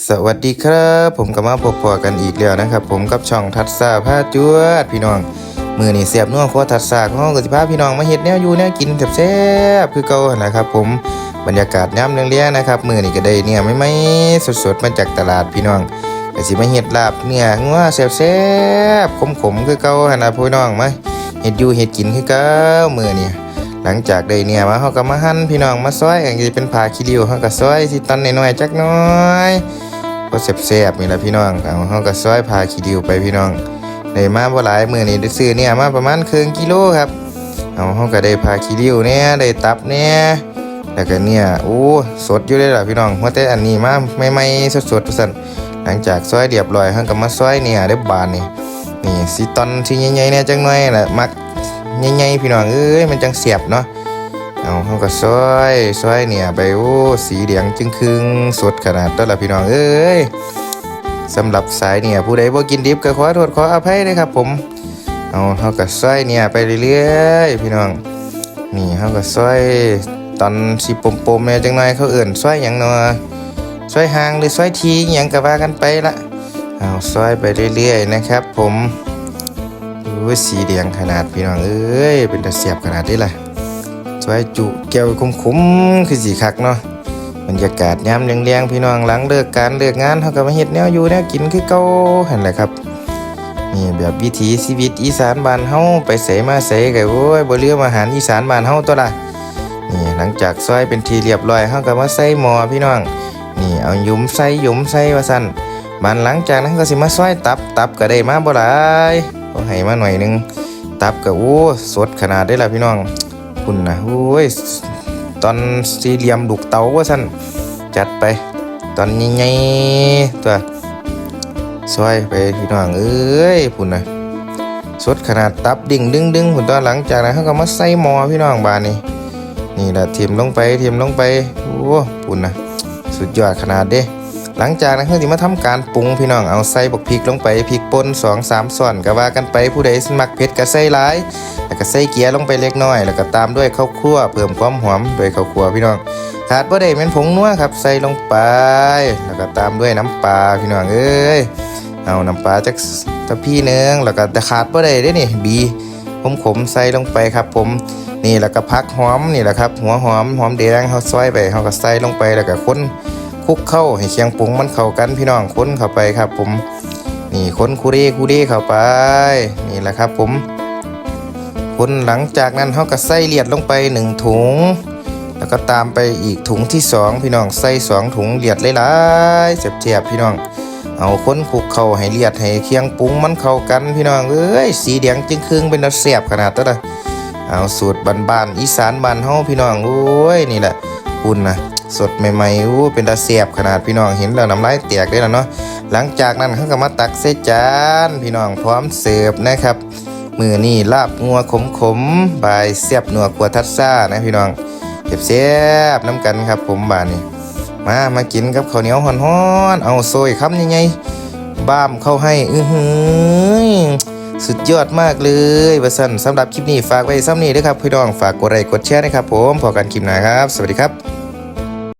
สวัสดีครับ ผมก็มาพบพอกันอีกแล้วนะครับ ผมกับช่องทัดซาผ้าจวดพี่น้องมือนี่เสียบนัวโคตรทัดซาของกสิพาพี่น้องมาเฮ็ดแนวอยู่แนวกินแซ่บๆคือเก่าหะนะครับ ผมบรรยากาศย่ำเลี้ยงๆนะครับมือนี่ก็ได้เนี่ยไม่ไม่สดๆมาจากตลาดพี่น้องกสิมาเฮ็ดลาบเนี่ยงัวแซ่บๆขมๆคือเก่าหั่นะพี่น้องมาเฮ็ดอยู่เฮ็ดกินคือเก่ามือนี่ หลังจากได้เนี่ยมาเฮาก็มาหั่นพี่น้องมาซอยอันนี้เป็นผาขี้ริ้วเฮาก็ซอยสิตอนน้อยๆจักน้อยก็แซ่บๆนี่ล่ะพี่น้องเอาเฮาก็ซอยผาขี้ริ้วไปพี่น้องได้มาบ่หลายมื้อนี้ได้ซื้อเนี่ยมาประมาณครึ่งกิโลครับเอาเฮาก็ได้ผาขี้ริ้วเนี่ยได้ตับเนี่ยแล้วก็เนี่ยโอ้สดอยู่เลยล่ะพี่น้องว่าแต่อันนี้มาใหม่ๆสดๆซั่นหลังจากซอยเรียบร้อยเฮาก็มาซอยเนี่ยได้บานนี่นี่สิตอนสิใหญ่ๆเนี่ยจังหน่อยแหละมัก ใหญ่ๆพี่น้องเอ้ยมันจังเสียบเนาะเอาเขาก็ซอยซอยเนี่ยไปโอ้สีเหลืองจึงครึงสดขนาดตัวละพี่น้องเอ้ยสำหรับสายเนี่ยผู้ใดบ่กินดิบก็ขอโทษขออภัยเลยครับผมเอาเขาก็ซอยเนี่ยไปเรื่อยๆพี่น้องนี่เขาก็ซอยตอนสิปมๆเนี่ยจังหน่อยเขาเอื่นซอยหยังเนาะซอยหางหรือซอยทีหยังก็ว่ากันไปละเอาซอยไปเรื่อยๆนะครับ ผม โอ้ยสีแดงขนาดพี่น้องเอ้ยเป็นตะเสียบขนาดนี้ล่ะสวยจุแก้วคมๆคือสีคักเนาะบรรยากาศยามเลี้ยงๆพี่น้องหลังเลิกการเลิกงานเขาก็มาเฮ็ดแนวอยู่แนวกินคือเก่าหันแหละครับนี่แบบวิถีชีวิตอีสานบ้านเฮาไปไสมาไสก็โอ้ยบ่ลืมอาหารอีสานบ้านเฮาตัวละนี่หลังจากซอยเป็นทีเรียบร้อยเฮาก็มาใส่หม้อพี่น้อง นี่เอายุมใส่ยุมใส่ว่าซั่นมันหลังจากนั้นก็สิมาซอยตับตับก็ได้มาบ่หลาย ให้มาหน่อยหนึง ตับกับโอ้สดขนาดได้ละพี่น้อง คุณนะโอ้ยตอนสี่เหลี่ยมดุกเตาว่าสั่นจัดไป ตอนใหญ่ๆตัวซอยไปพี่น้องเอ้ยพุ่นนะสดขนาดตับดิ่งดึงดึงพุ่นตอนหลังจากนั้นเขาก็มาใส่หม้อพี่น้องบานนี่นี่แหละเทียมลงไปเทียมลงไปโอ้พุ่นนะสุดยอดขนาดเด้ หลังจากนั้นเขาจะมาทำการปรุงพี่น้องเอาใส่บักพริกลงไปพริกป่นสองสามส่วนก็ว่ากันไปผู้ใดสมักเผ็ดก็ใส่หลายแล้วก็ใส่เกี๊ยลงไปเล็กน้อย แล้วก็ตามด้วยข้าวคั่วเพิ่มความหอมด้วยข้าวคั่วพี่น้องขาดบ่ได้แม่นผงนัวครับใส่ลงไป แล้วก็ตามด้วยน้ำปลาพี่น้องเอ้ยเอาน้ำปลาจักตะพี่นึงแล้วก็แต่ขาดบ่ได้เด้นี่บีผมขมใส่ลงไปครับ ผมนี่แล้วก็พักหอมนี่แหละครับ หัวหอมหอมแดงเฮาซอยไปเฮาก็ใส่ลงไปแล้วก็คน คลุกเข้าให้เคียงปรุงมันเข้ากันพี่น้องคนเข้าไปครับ ผม นี่คนคูเร่คูเร่เข้าไป นี่แหละครับ ผมคนหลังจากนั้นเขาก็ใส่เลียดลงไปหนึ่งถุง แล้วก็ตามไปอีกถุงที่สองพี่น้องใส่สองถุงเลียดหลายๆเสียบๆพี่น้องเอาค้นคลุกเข้าให้เลียดให้เคียงปรุงมันเข้ากันพี่น้องเอ้ยสีแดงจึงครึ่งเป็นตาเสียบขนาดตัวละเอาสูตรบ้านๆอีสานบ้านเฮาพี่น้องโอ้ยนี่แหละคุณนะ สดใหม่ๆอู้เป็นตาเสียบขนาดพี่น้องเห็นแล้วน้ำลายแตกได้แล้วเนาะหลังจากนั้นเขาก็มาตักใส่จานพี่น้องพร้อมเสิร์ฟนะครับมือนี่ลาบงัวขมขมบายเสียบหนัวกัวทัดซ่านะพี่น้องเก็บเสียบน้ำกันครับผมบานนี้มามากินกับข้าวเหนียวฮ้อนๆเอาโซยคำยังไงบ้ามเข้าให้อือหือสุดยอดมากเลยว่าสันสำหรับคลิปนี้ฝากไว้ซ้ำนี้ด้วยครับพี่น้องฝากกดไลค์กดแชร์นะครับผมพอกันคลิปหน้าครับ สวัสดีครับ